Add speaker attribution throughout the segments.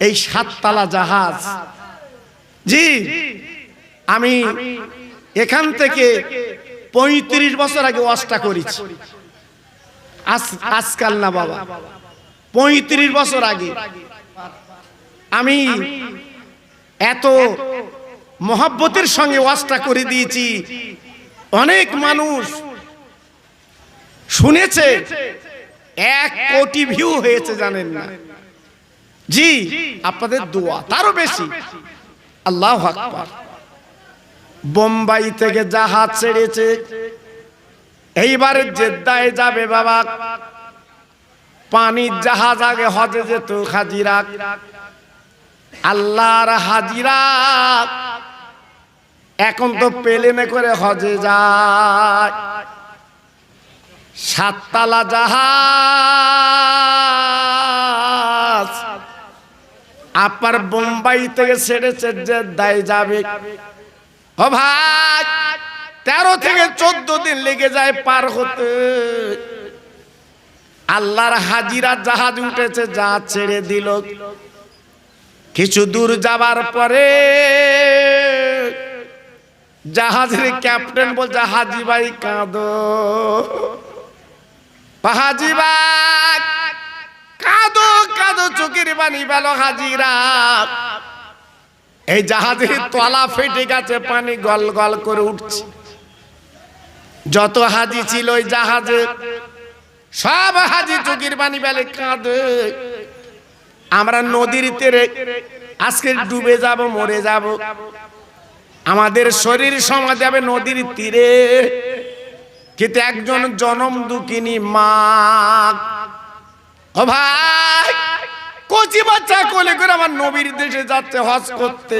Speaker 1: এই সাততলা জাহাজ। জি, আমি এখান থেকে পঁয়ত্রিশ বছর আগে ওয়াজটা করেছি। আজ- আজকাল না বাবা। পঁয়ত্রিশ বছর আগে। আমি এত মহাব্বতের সঙ্গে ওয়াজটা করে দিয়েছি। অনেক মানুষ শুনেছে, এক কোটি ভিউ হয়েছে জানেন না। জি আপনাদের দোয়া তারও বেশি। আল্লাহ আকবার। বোম্বাই থেকে জাহাজ ছেড়েছে। এইবারে জেদ্দায় যাবে বাবা। পানির জাহাজ আগে হজে যেত হাজিরা আল্লাহর হাজিরা। এখন তো প্লেনে করে হজে যায়। সাততলা জাহাজ। আপার বোম্বাই থেকে ছেড়েছে যে দায় যাবে। ও ভাই, তেরো থেকে চোদ্দ দিন লেগে যায় পার হতে। আল্লাহর হাজিরা জাহাজ উঠেছে, যা ছেড়ে দিল। কিছু দূর যাবার পরে জাহাজের ক্যাপ্টেন বলছে, হাজি ভাই, কাঁদো। হাজি ভাই কাঁদো কাঁদো, চোখের বাণী বেল হাজিরা। এই জাহাজের তলা ফেটে গেছে, পানি গল গল করে উঠছে। যত হাজি ছিল ওই জাহাজে, সব হাজি চোখের বাণী বেলে কাঁদে। আমরা নদীর তীরে, আজকে ডুবে যাব, মরে যাব। আমাদের শরীর সমাজ যাবে নদীর তীরে। কিন্তু একজন জনম দুঃখিনী মা ও ভাই, কচি বাচ্চা কোলে করে আমার নবীর দেশে যাচ্ছে, হজ করতে।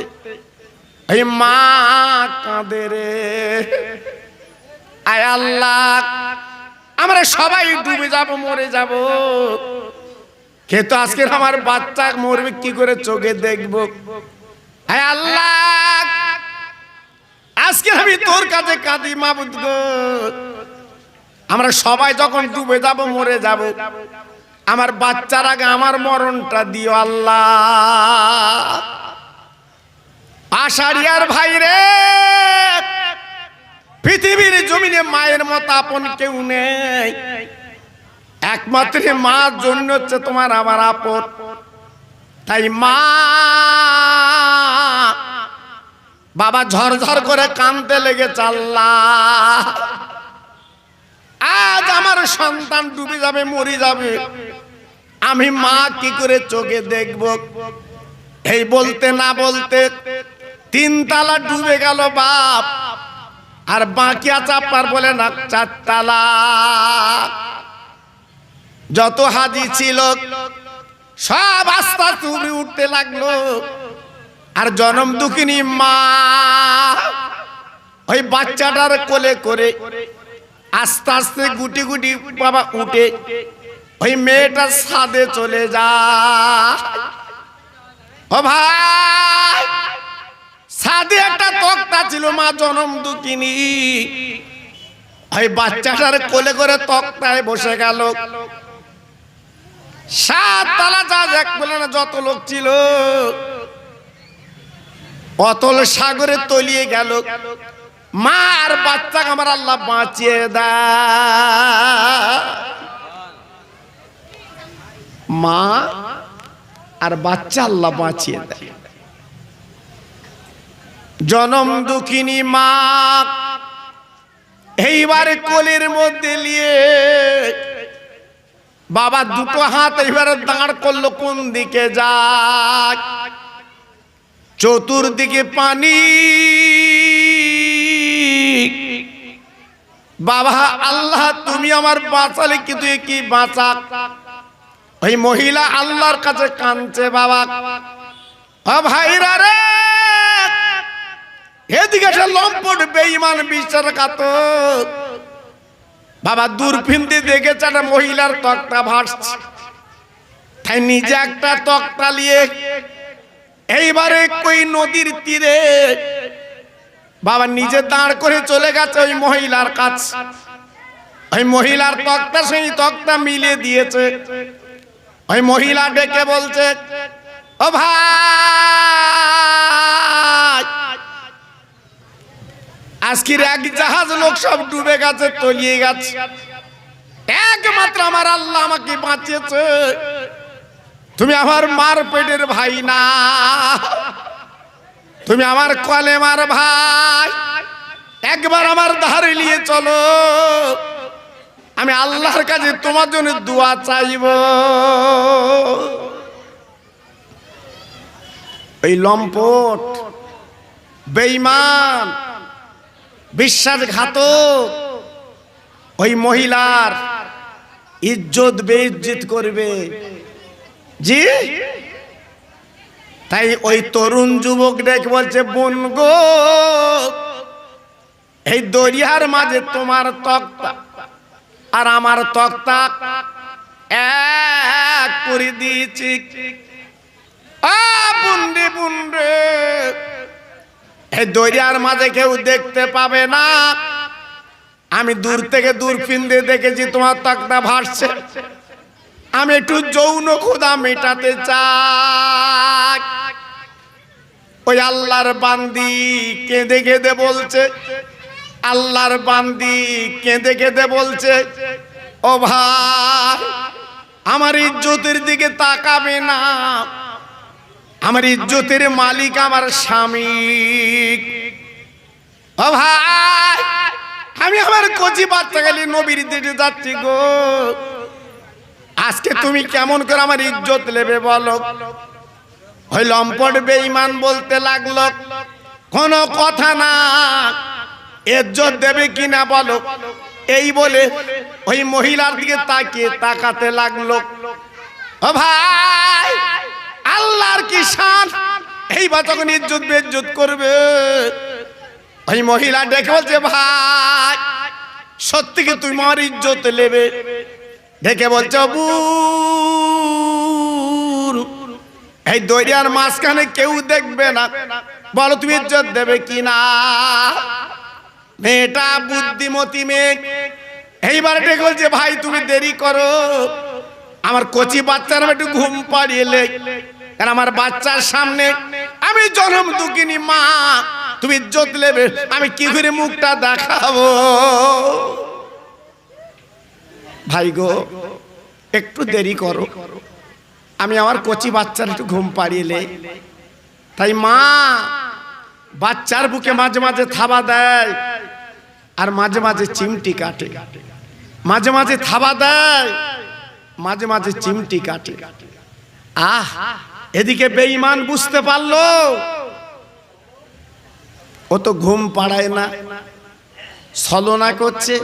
Speaker 1: এই মা কাঁদে রে। আয় আল্লাহ, আমরা সবাই ডুবে যাব, মরে যাব। কিন্তু আজকে আমার বাচ্চা মরবে, কি করে চোখে দেখব? আয় আল্লাহ, আজকে আমি তোর কাছে কাঁদি, মাবুদ গো। আমরা সবাই যখন ডুবে যাব, মরে যাব। আমার বাচ্চার আগে আমার মরণটা দিও আল্লাহ। আষাঢ়িয়ার ভাই রে পৃথিবীর জমিনে মায়ের মতো আপন কেউ নেই। একমাত্র মার জন্য হচ্ছে তোমার আমার আপন। তাই মা, বাবা ঝরঝর করে কানতে লেগে চাল্লা আজ আমার সন্তান ডুবে যাবে, মরে যাবে। আমি মা কি করে চোখে দেখব? এই বলতে না বলতে তিন তালা ডুবে গেল বাপ, আর বাঁকিয়া চাপার বলে না, চারতালা। যত হাজি ছিল, সব আস্তা তুমি উঠতে লাগল। আর জনম দুঃখিনী মা, ওই বাচ্চাটার কোলে করে আস্তে আস্তে গুটি গুটি বাবা উঠে ওই মেয়েটার সাদে চলে যা। ভাই সাদে একটা তক্তা ছিল মা জনম দুঃখিনী। ওই বাচ্চাটার কোলে করে তক্তায় বসে গেল। সাত তালা যা এক বলে না যত লোক ছিল, অতল সাগরে তলিয়ে গেল। মা আর বাচ্চাকে আমার আল্লাহ বাঁচিয়ে দা। মা আর বাচ্চা আল্লাহ বাঁচিয়ে দেয় জনম দুঃখিনী মা, এইবারে কোলের মধ্যে নিয়ে বাবা দুটো হাত এবারে দাঁড় করল কোন দিকে যাক চতুর্দিকে পানি বাবা, আল্লাহ, তুমি আমার বাঁচালে কিন্তু এ কি বাঁচা ওই মহিলা আল্লাহর কাছে কাঁদছে, বাবা। ভাইরা রে! এদিকে একটা লম্পট বেঈমান বিশ্বাসঘাত বাবা দূরফিনতে দেখেছে একটা মহিলার তক্তা ভাসছে। তাই নিজে একটা তক্তা নিয়ে এইবারে কই নদীর তীরে বাবা নিজে দাঁড় করে চলে গেছে ওই মহিলার কাছ। ওই মহিলার তক্তা সেই তক্তা মিলে দিয়েছে। ওই মহিলা ডেকে বলছে ও ভাই আজকের এক জাহাজ লোক সব ডুবে গেছে তলিয়ে গেছে। একমাত্র আমার আল্লাহ আমাকে বাঁচিয়েছে। তুমি আমার মার পেটের ভাই না। তুমি আমার কলেমার ভাই। একবার আমার ধারে নিয়ে চলো। আমি আল্লাহর কাছে তোমার জন্য দোয়া চাইব। এই লম্পট বেইমান বিশ্বাসঘাতক, ওই মহিলার ইজ্জত বেইজ্জত করবে। জি? তাই ওই তরুণ যুবক দেখ বলছে, বোন গো, এই দরিয়ার মাঝে তোমার তক্তা আর আমার তক্তা এক করে দিয়েছি। বুন্ডে বুন্ডে। এই দরিয়ার মাঝে কেউ দেখতে পাবে না। আমি দূর থেকে দূরবীন দিয়ে দেখেছি, তোমার তক্তা ভাসছে। আমি একটু যৌন ক্ষুদা মেটাতে চাই। ওই আল্লাহর বান্দি কেঁদে কেঁদে বলছে, আল্লাহর বান্দি কেঁদে কেঁদে বলছে, ও ভাই, আমার ইজ্জতের দিকে তাকাবে না। আমার ইজ্জতের মালিক আমার স্বামী। ও ভাই, আমি আমার কচি বাচ্চা গেলে নবীর দিকে যাচ্ছি গো। আজকে তুমি কেমন করে আমার ইজ্জত নেবে বলো? ওই লম্পট বেঈমান বলতে লাগল, কোনো কথা না, ইজ্জত দেবে কিনা বলো? এই বলে ওই মহিলার দিকে তাকিয়ে তাকাতে লাগল। ও ভাই, আল্লাহর কি শান? এইবার তখন ইজ্জত বেজ্জত করবে, ওই মহিলা ডেকে বলছে, ভাই, সত্যি কি তুমি আমার ইজ্জত নেবে? ডেকে বলছো এই দরিয়ার মাঝখানে কেউ দেখবে না। বলো, তুমি ইজ্জত দেবে কি না মেয়েটা বুদ্ধিমতী মেয়ে। এইবার ডেকে বলছে, ভাই, তুমি দেরি করো। আমার কচি বাচ্চার আমি একটু ঘুম পাড়িয়ে কারণ আমার বাচ্চার সামনে আমি জনম দুঃখিনী মা। তুমি ইজ্জত নেবে আমি কি করে মুখটা দেখাবো? ভাই গো একটু দেরি করো। আমি আমার কচি বাচ্চার একটু ঘুম পাড়িয়ে তাই মা বাচ্চার বুকে মাঝে মাঝে থাবা দেয় আর মাঝে মাঝে চিমটি কাটে। মাঝে মাঝে থাবা দেয়। মাঝে মাঝে চিমটি কাটে। আহ এদিকে বেঈমান বুঝতে পারল। ও তো ঘুম পাড়ায় না। ছলনা করছে।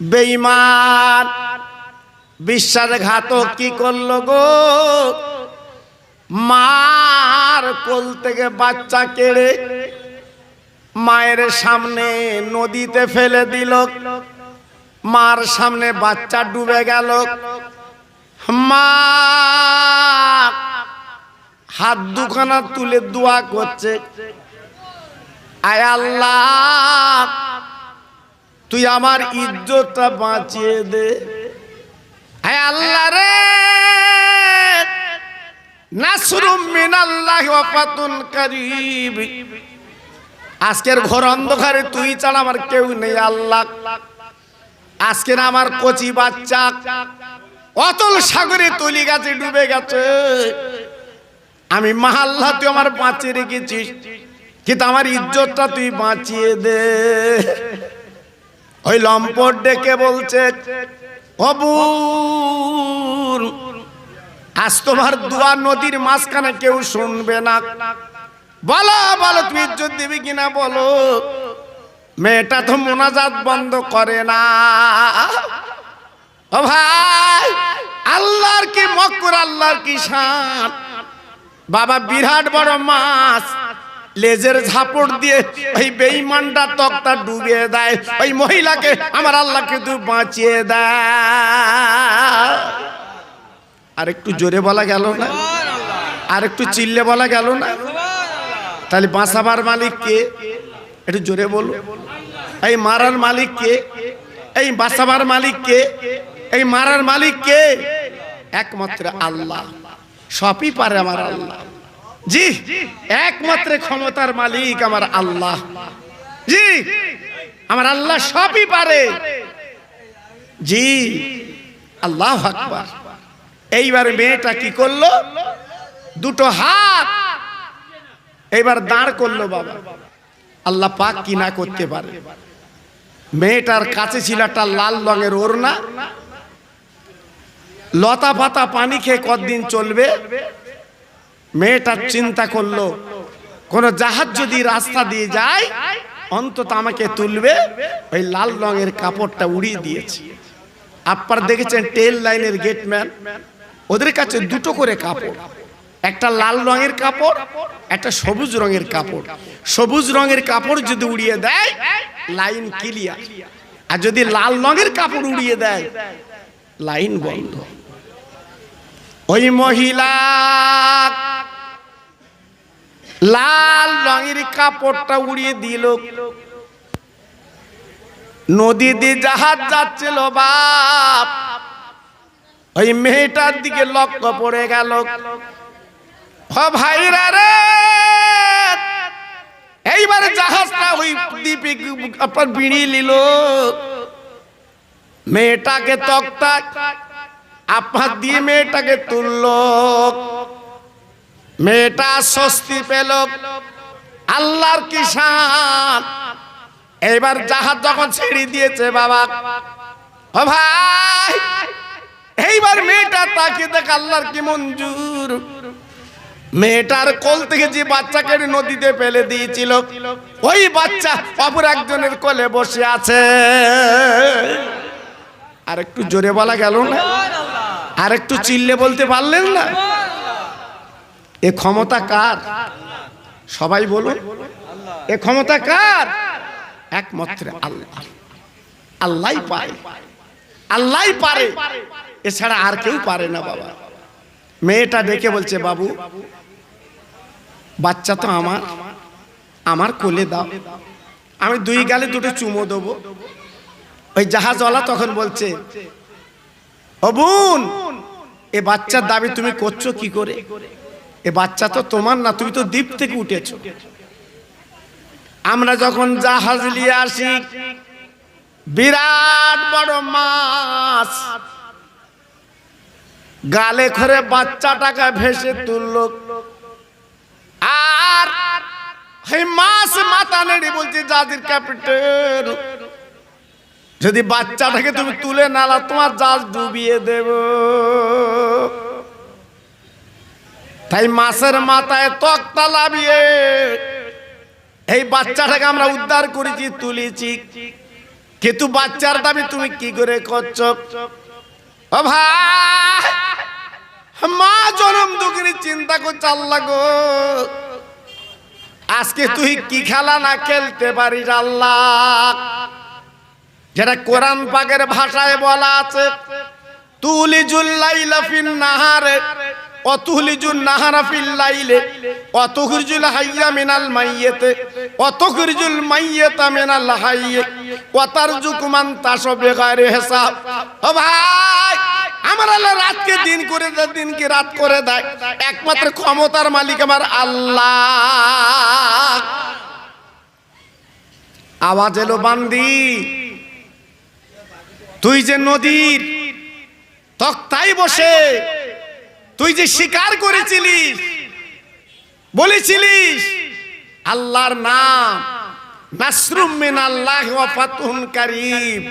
Speaker 1: বেঈমান। বিশ্বাসঘাতক কি করল গো? মার কোল থেকে বাচ্চা কেড়ে মায়ের সামনে নদীতে ফেলে দিল। মার সামনে বাচ্চা ডুবে গেল। মা হাত দুখানা তুলে দোয়া করছে। আয় আল্লাহ তুই আমার ইজ্জতটা বাঁচিয়ে দে। আয় আল্লাহ রে। আজকের ঘর অন্ধকারে তুই ছাড়া আমার কেউ নেই, আল্লাহ। আজকের আমার কচি বাচ্চা অতল সাগরে তলি গাছে ডুবে গেছে। আমি মাহাল্লা, তুই আমার বাঁচিয়ে রেখেছিস, কিন্তু আমার ইজ্জতটা তুই বাঁচিয়ে দে। ওই লম্পট ডেকে বলছে অবুর আজ তোমার দুয়ার নদীর মাঝখানে কেউ শুনবে না। বলো বলো, তুমি ইজ্জত দিবি কিনা বলো? মেয়েটা তো মোনাজাত বন্ধ করে না। ও ভাই, আল্লাহর কি মক্কুর, আল্লাহর কি শান? বাবা বিরাট বড় মাছ। লেজের ঝাপড় দিয়ে ওই বেইমানটা তক্তা ডুবিয়ে দেয়, ওই মহিলাকে আমার আল্লাহ কিন্তু বাঁচিয়ে দেয়। আর একটু জোরে বলা গেল না? আর একটু চিল্লে বলা গেল না? তাহলে বাঁচাবার মালিক কে? একটু জোরে বলো এই মারার মালিক কে? এই বাঁচাবার মালিক কে? এই মারার মালিক কে? একমাত্র আল্লাহ। সবই পারে আমার আল্লাহ। জি, একমাত্র ক্ষমতার মালিক আমার আল্লাহ। জি, আমার আল্লাহ সবই পারে। জি, আল্লাহ আকবার। এইবার মেয়েটা কি করল? দুটো হাত এইবার দাঁড় করল বাবা। আল্লাহ পাক কি না করতে পারে। মেয়েটার কাছে ছিল একটা লাল রঙের ওড়না। লতা পাতা পানি খেয়ে কতদিন চলবে? মেয়েটার চিন্তা করল, কোন জাহাজ যদি রাস্তা দিয়ে যায়, অন্তত আমাকে তুলবে, ওই লাল রঙের কাপড়টা উড়িয়ে দিয়েছে। আপনার দেখেছেন টেল লাইনের গেটম্যান ওদের কাছে দুটো করে কাপড়, একটা লাল রঙের কাপড়, একটা সবুজ রঙের কাপড়। সবুজ রঙের কাপড় যদি উড়িয়ে দেয় লাইন ক্লিয়ার আর যদি লাল রঙের কাপড় উড়িয়ে দেয় লাইন বন্ধ। ওই মহিলা লাল রঙের কাপড়টা উড়িয়ে দিল। নদী দিয়ে জাহাজ যাচ্ছিল বাপ। ওই মেয়েটার দিকে লক্ষ্য পড়ে গেল। ভাইরা রে, এইবার জাহাজটা ওই দ্বীপে আপনার বিড়িয়ে নিল। মেয়েটাকে তক্তা আপনার দিয়ে মেয়েটাকে তুলল। মেয়েটা স্বস্তি পেল। আল্লাহর কিষান এবার জাহাজ যখন ছেড়ে দিয়েছে বাবা। ও ভাই, এইবার মেয়েটা তাকে দেখ আল্লাহর কি মঞ্জুর। মেয়েটার কোল থেকে যে বাচ্চাকে নদীতে ফেলে দিয়েছিল, ওই বাচ্চা অপর একজনের কোলে বসে আছে। আর একটু জোরে বলা গেল না? আর একটু চিল্লে বলতে পারলেন না? এ ক্ষমতা কার? সবাই বলুন। এ ক্ষমতা কার? একমাত্র আল্লাহ। আল্লাহ পারে। আল্লাহ পারে। এছাড়া আর কেউ পারে না, বাবা। মেয়েটা ডেকে বলছে, বাবু, বাচ্চা তো আমার। আমার কোলে দাও। আমি দুই গালে দুটো চুমো দেবো। ওই জাহাজওয়ালা তখন বলছে ও বোন, এ বাচ্চার দাবি তুমি করছ কি করে? এ বাচ্চা তো তোমার না, তুমি তো দ্বীপ থেকে উঠেছো। আমরা যখন জাহাজ নিয়ে আসি, বিরাট বড় মাছ। গালে করে বাচ্চাটাকে ভেসে তুলল। আর মাছ মাথা নেড়ে বলছে জাজির ক্যাপিটেন। যদি বাচ্চাটাকে তুমি তুলে নালা, তোমার জাল ডুবিয়ে দেব। তাই মাছের মাথায় তক্তা লাভিয়ে এই বাচ্চাটাকে আমরা উদ্ধার করেছি, তুলেছি। কিন্তু বাচ্চার দাবি তুমি কি করে করছ? মা জনম দুঃখিনী চিন্তা করছে, আল্লাহ গো। আজকে তুই কি খেলা না খেলতে পারিস, আল্লাহ। যেটা কোরআন পাকের ভাষায় বলা আছে, তুলিজুল লাইলা নাহারে অতুহলিজুল নাহারা হাইয়া মাইয়েতে মাইয়েতা ভাই, আমার আল্লাহ রাতকে দিন করে দেয়, দিনকে রাত করে দেয়। একমাত্র ক্ষমতার মালিক আমার আল্লাহ। আওয়াজ এলো বান্দি। তুই যে নদীর তক্তাই বসে, তুই যে স্বীকার করেছিলিস, বলেছিলিস, আল্লাহর নাম নাসরুম মিন আল্লাহ ওয়া ফাতুহুন কারীম।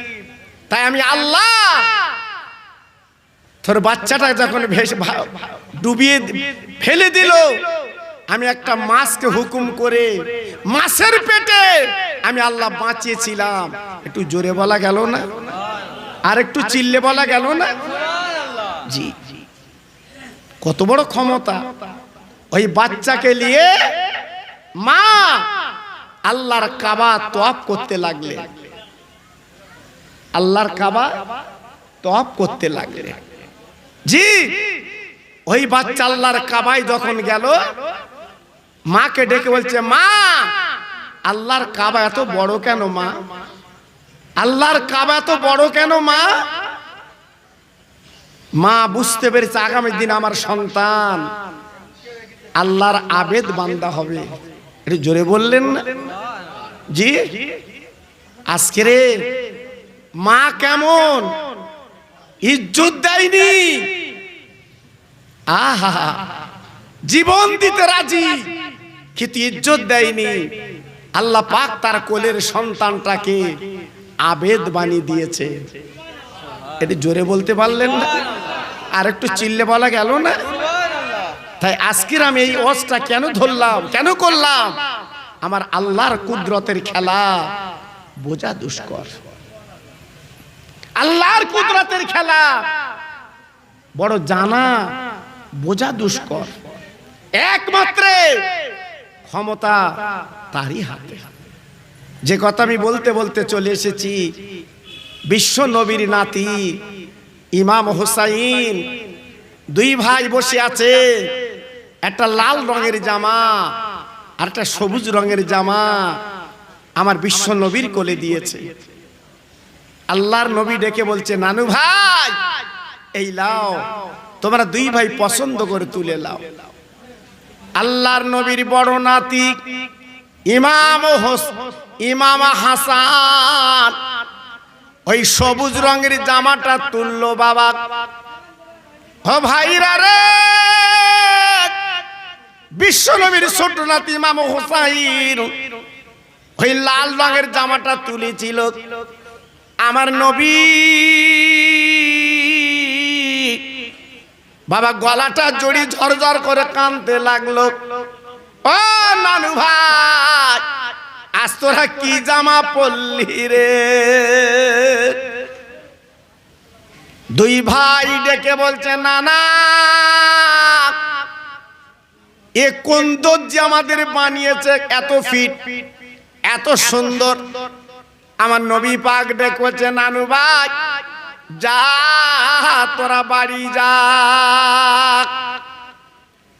Speaker 1: তাই আমি আল্লাহ, তোর বাচ্চাটা যখন ভেসে ডুবিয়ে ফেলে দিল, আমি একটা মাছকে হুকুম করে, মাছের পেটে আমি আল্লাহ বাঁচিয়েছিলাম। একটু জোরে বলা গেল না? আর একটু চিল্লে বলা গেল না? জি কত বড় ক্ষমতা। ওই বাচ্চাকে নিয়ে মা আল্লাহর কাবা তপ করতে লাগলে। আল্লাহর কাবা তপ করতে লাগলে। জি ওই বাচ্চা আল্লাহর কাবায় যখন গেল মাকে ডেকে বলছে মা আল্লাহর কাবা এত বড় কেন মা? আল্লাহর কাবা তো বড় কেন, মা? মা, বুঝতে পেরেছে আগামী দিন আমার সন্তান আল্লাহর আবেদ বান্দা হবে। এটা জোরে বললেন জি? আজকে রে, মা কেমন? ইজ্জত দেয়নি। আহা, জীবন দিতে রাজি, কিন্তু ইজ্জত দেয়নি। আল্লাহ পাক তার কোলের সন্তানটাকে আবেদ বানিয়ে দিয়েছে। এটি জোরে বলতে পারলেন না। আর একটু চিল্লে বলা গেল না? তাই আজকের আমি এই অসটা কেন ধরলাম? কেন করলাম? আমার আল্লাহর কুদরতের খেলা। বোঝা দুষ্কর। আল্লাহর কুদরতের খেলা। বড় জানা, বোঝা দুষ্কর। একমাত্র ক্ষমতা তারই হাতে। যে কথা আমি বলতে বলতে চলে এসেছি, বিশ্ব নবীর নাতি ইমাম হোসাইন, দুই ভাই বসে আছে, একটা লাল রঙের জামা আর একটা সবুজ রঙের জামা আমার বিশ্ব নবীর কোলে দিয়েছে। আল্লাহর নবী ডেকে বলছে, নানু ভাই, এই লাও, তোমরা দুই ভাই পছন্দ করে তুলে লাও। আল্লাহর নবীর বড় নাতি ইমাম ইমাম হাসান। ওই সবুজ রঙের জামাটা তুললো বাবা। ও ভাইরা রে! বিশ্বনবীর ছোট নাতি ইমাম হোসাইন। ওই লাল রঙের জামাটা তুলেছিল। আমার নবী। বাবা গলাটা জড়ি ঝরঝর করে কানতে লাগল। ও নানু ভাই, আজ তোরা কি জামা পরলি রে? দুই ভাই ডেকে বলছে, নানা, এ কোন দর্জি আমাদের বানিয়েছে? এত ফিট, এত সুন্দর। আমার নবী পাক ডেকেছে নানু ভাই, যা, তোরা বাড়ি যা।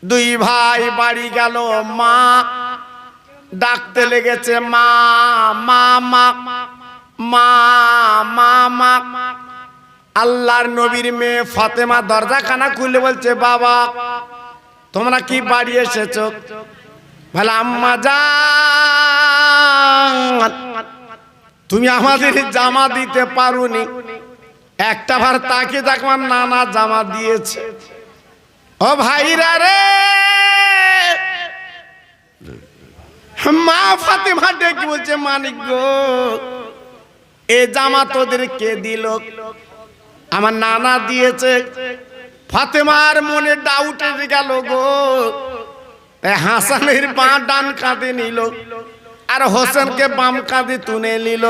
Speaker 1: দুই ভাই বাড়ি গেল মা। ডাকতে লেগেছে মা মা মা মা মা মা। আল্লাহর নবীর মেয়ে ফাতেমা দরজাখানা খুলে বলছে, বাবা, তোমরা কি বাড়ি এসেছ? বলে, আম্মা যা তুমি আমাদের জামা দিতে পারোনি। একটা ভার তাকে দেখলাম নানা জামা দিয়েছে। ও ভাইরা রে! মা ফাতেমা ডেকে বলছে মানিক গো। এ জামা তোদের কে দিল? আমার নানা দিয়েছে। ফাতেমার মনে ডাউট এসে গেল গো। হাসানের পা ডান কাঁধে নিল আর হোসেনকে বাম কাঁধে তুলে নিল।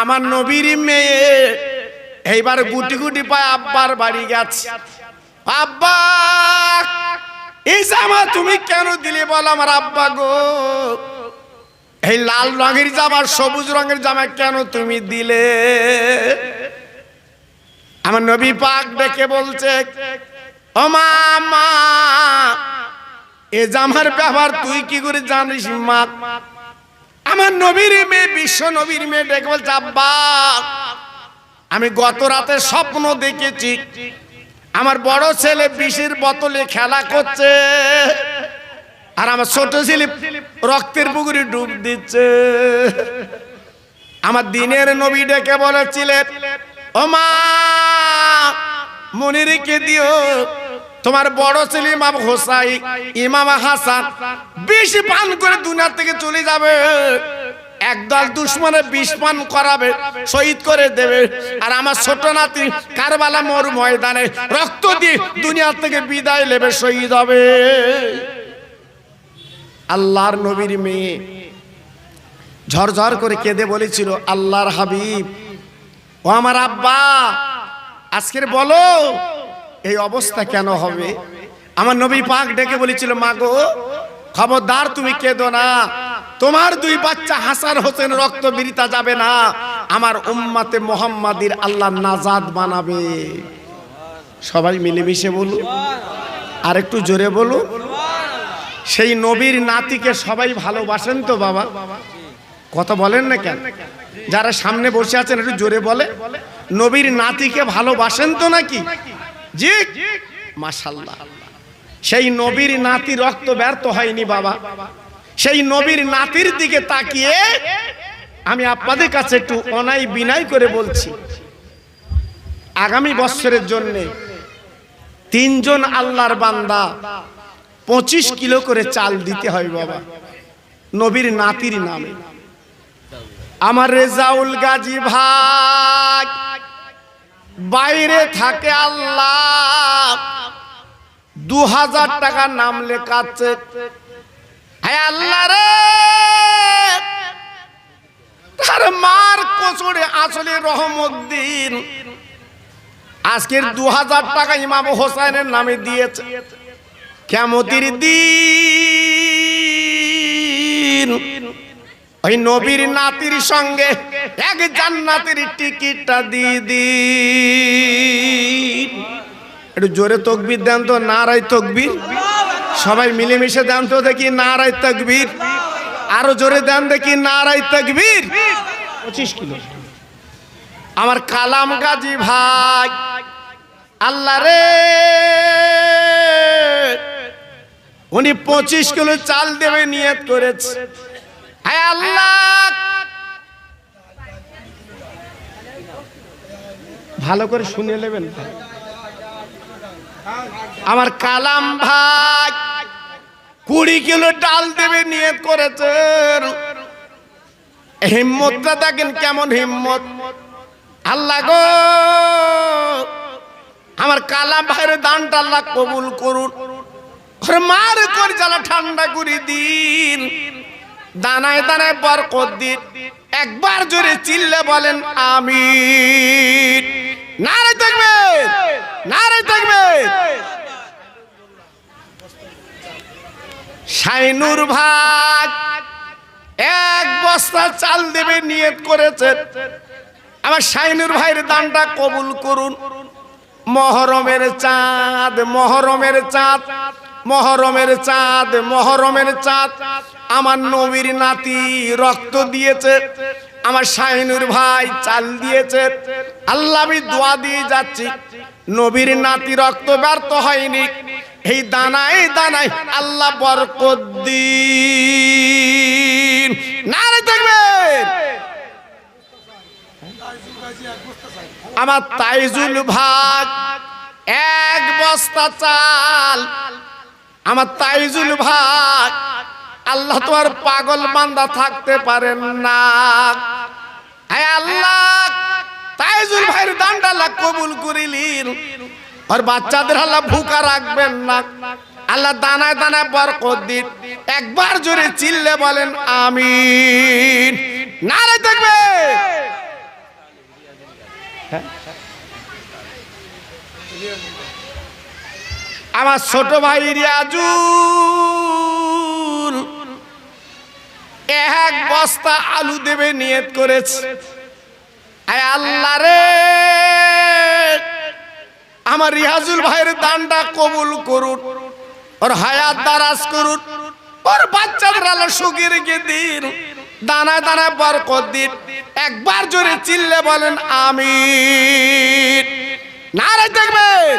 Speaker 1: আমার নবীর মেয়ে এইবার গুটি গুটি পায় আব্বার বাড়ি গেছে। আব্বা, এই জামা তুমি কেন দিলে বল আমার আব্বা গো? এই লাল রঙের জামা সবুজ রঙের জামা কেন তুমি দিলে? আমার নবী পাক ডেকে বলছে, ও মা, এ জামার ব্যবহার তুই কি করে জানিস, মা? আমার নবীর মেয়ে, বিশ্ব নবীর মেয়ে ডেকে বলছে, আব্বা, আমি গত রাতে স্বপ্ন দেখেছি আমার বড় ছেলে বিষের বোতলে খেলা করছে। আর আমার ছোট ছেলে রক্তের পুকুরে ডুব দিচ্ছে। আমার দিনের নবী ডেকে বলেছিলেন, ও মা, মনে দিও, তোমার বড় ছেলে ইমাম হোসাই ইমাম হাসান বিষ পান করে দুনিয়া থেকে চলে যাবে। একদল দুশ্মনে বিষ পান করাবে, শহীদ করে দেবে। আর আমার ছোট নাতি কারবালা মোর ময়দানে রক্ত দিয়ে দুনিয়া থেকে বিদায় নেবে, শহীদ হবে। আল্লাহর নবীর মেয়ে ঝরঝর করে কেঁদে বলেছিল, আল্লাহর হাবিব, ও আমার আব্বা, আজকের বলো, এই অবস্থা কেন হবে? আমার নবী পাক ডেকে বলেছিল মাগো খবরদার তুমি কেঁদো না তোমার দুই বাচ্চা হাসান হোসেন রক্ত বিরিতা যাবে না। আমার উম্মাতে মোহাম্মাদির আল্লাহ নাজাদ বানাবে। সবাই মিলেমিশে বলুন। আর একটু জোরে বলুন। সেই নবীর নাতিকে সবাই ভালোবাসেন তো বাবা? কথা বলেন না কেন? যারা সামনে বসে আছেন, একটু জোরে বলে। নবীর নাতিকে ভালোবাসেন তো নাকি? জি। মাশাল্লাহ সেই নবীর নাতি রক্ত ব্যর্থ হয়নি বাবা। সেই নবীর নাতির দিকে তাকিয়ে আমি আপনাদের কাছে একটু অনাই বিনাই করে বলছি। আগামী বছরের জন্য তিনজন আল্লাহর বান্দা পঁচিশ কিলো করে চাল দিতে হয় বাবা। নবীর নাতির নামে। আমার রেজাউল গাজী ভাই বাইরে থাকে আল্লাহ। দু হাজার টাকা নাম লেখাচ্ছে। হ্যাঁ আল্লাহ রে। তার মার কোচড়ে আসলে রহমদ্দিন। আজকের দু হাজার টাকা ইমাম হোসাইনের নামে দিয়েছে। কেমতির দিন। ওই নবীর নাতির সঙ্গে এক জান্নাতের টিকিটটা দিয়ে দিন। একটু জোরে তকবির দেন তো নারাই তকবির। সবাই মিলেমিশে দেন তো দেখি নারাই তকবির। আরও জোরে দেন দেখি নারাই তকবির। পঁচিশ কিলো। আমার কালাম গাজী ভাই, আল্লাহ রে। উনি পঁচিশ কিলো চাল দেবে, নিয়ত করেছে। হ্যাঁ আল্লাহ। ভালো করে শুনে নেবেন। আমার কালাম ভাই কুড়ি কিলো ডাল দেবে, নিয়ত করেছেন হিম্মতটা দেখেন কেমন হিম্মত। আল্লাহ গো, আমার কালাম ভাইয়ের দানটা আল্লাহ কবুল করুন। মার করে জ্বালা, ঠান্ডা করে দিন। দানায় দানায় বরকত দিন। একবার জোরে চিল্লে বলেন আমি নারে থাকবে নারে থাকবে শাইনুর ভাগ এক বস্তা চাল দেবে, নিয়ত করেছে আমার শাইনুর ভাইয়ের দানটা কবুল করুন। মহরমের চাঁদ মহরমের চাঁদ মহরমের চাঁদ মহরমের চাঁদ। আমার নবীর নাতি রক্ত দিয়েছে। আমার শাহিনুর ভাই চাল দিয়েছে। আল্লাহ আমি দোয়া দিয়ে যাচ্ছি। নবীর নাতি রক্ত ব্যর্থ হয়নি। এই দানাই দানায় আল্লাহ বরকত দিন। না রে দেখবেন। আমার তাইজুল ভাগ, এক বস্তা চাল। আমার তাইজুল ভাগ আল্লাহ তোমার পাগল বান্দা থাকতে পারেন না। হ্যাঁ আল্লাহ, তাইজুল ভাইয়ের দানটা আল্লাহ কবুল করিলিন। আর বাচ্চাদের আল্লাহ ভুকা রাখবেন না। আল্লাহ দানায় দানায় বরকত দিন। একবার জোরে চিল্লে বলেন, আমিন। নারে দেখবে। আমার ছোট ভাই রিয়াজুল। এক বস্তা আলু দেবে, নিয়ত করেছে। আয় আল্লাহ রে। আমার রিয়াজুল ভাইয়ের দানটা কবুল করুন, ওর হায়াত দারাজ করুন, ওর বাচ্চাদের আলো রেখে দিন, দানায় দানায় বরকত দিন। একবার জোরে চিল্লে বলেন, আমিন। নারে দেখবেন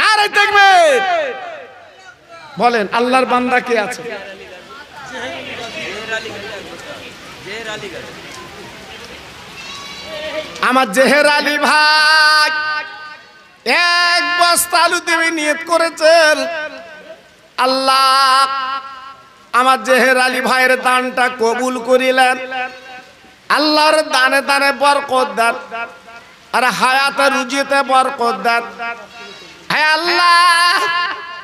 Speaker 1: নারে দেখবেন। বলেন, আল্লাহর বান্দা কে আছে? আমার জেহের আলী ভাই এক বস্তা আলু দেবে, নিয়ত করেছেন। আল্লাহ আমার জেহের আলী ভাইয়ের দানটা কবুল করিলেন। আল্লাহর দানে দানে বরকত দেন। আর হায়াতে রুজিতে বরকত দেন। হ্যাঁ আল্লাহ,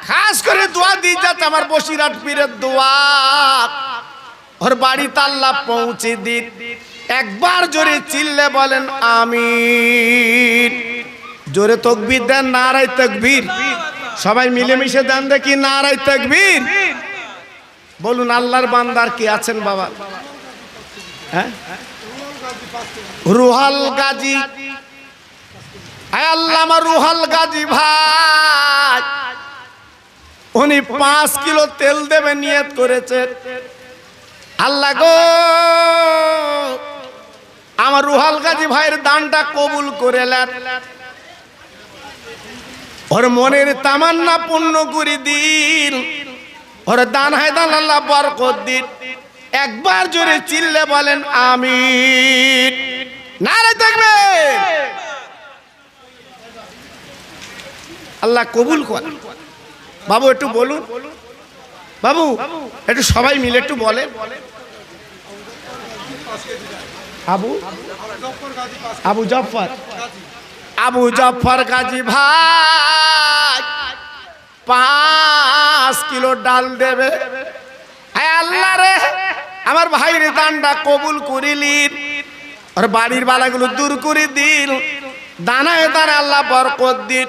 Speaker 1: খাস করে দোয়া দিয়ে যাচ্ছে আমার বসিরাট পীরের দোয়া। ওর বাড়িতে আল্লাহ পৌঁছে দিন একবার জোরে চিল্লে বলেন, আমিন। জোরে তকবীর দেন নারাই তকবীর। সবাই মিলেমিশে দেন, দেখি নারাই তকবীর। বলুন, আল্লাহর বান্দার কি আছেন বাবা? হ্যাঁ? রুহাল গাজী। আল্লাহ আমার রুহাল গাজী ভাই। উনি পাঁচ কিলো তেল দেবে, নিয়ত করেছে। আল্লাহ গো, আমার রুহাল গাজী ভাইয়ের দানটা কবুল করে ওর মনের তামান্না পূর্ণ করে দিন। ওর দান হায় দান আল্লাহ বরকত দিন। একবার জোরে চিল্লে বলেন আমি নারে দেখবে আল্লাহ কবুল কর বাবু, একটু বলুন। বাবু, একটু সবাই মিলে একটু বলে। আবু? আবু জফর। আবু জফর গাজী ভাই, পাঁচ কিলো ডাল দেবে। আল্লাহ রে, আমার ভাইয়ের দানটা কবুল করিলিন ওর বাড়ির বালাগুলো দূর করে দিন দানায় দানা আল্লাহ বরকত দিন